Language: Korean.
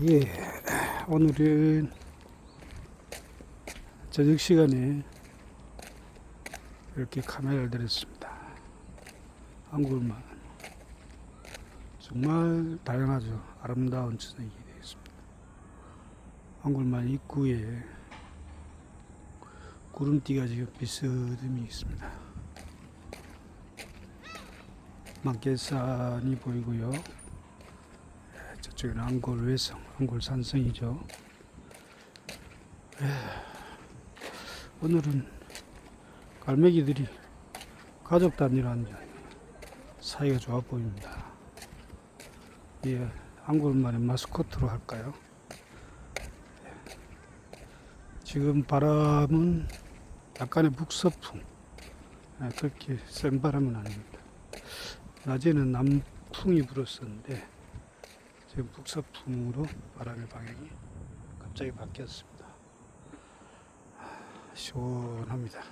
예, 오늘은 저녁 시간에 이렇게 카메라를 들였습니다. 한국만 정말 다양하죠. 아름다운 저녁이 되겠습니다. 한국만 입구에 구름띠가 지금 비스듬히 있습니다. 만개산이 보이고요. 저쪽은 안골 외성, 안골 산성이죠. 에, 오늘은 갈매기들이 가족 단위라는 사이가 좋아 보입니다. 예, 안골만의 마스코트로 할까요? 예. 지금 바람은 약간의 북서풍, 예, 그렇게 센 바람은 아닙니다. 낮에는 남풍이 불었었는데 지금 북서풍으로 바람의 방향이 갑자기 바뀌었습니다. 아, 시원합니다.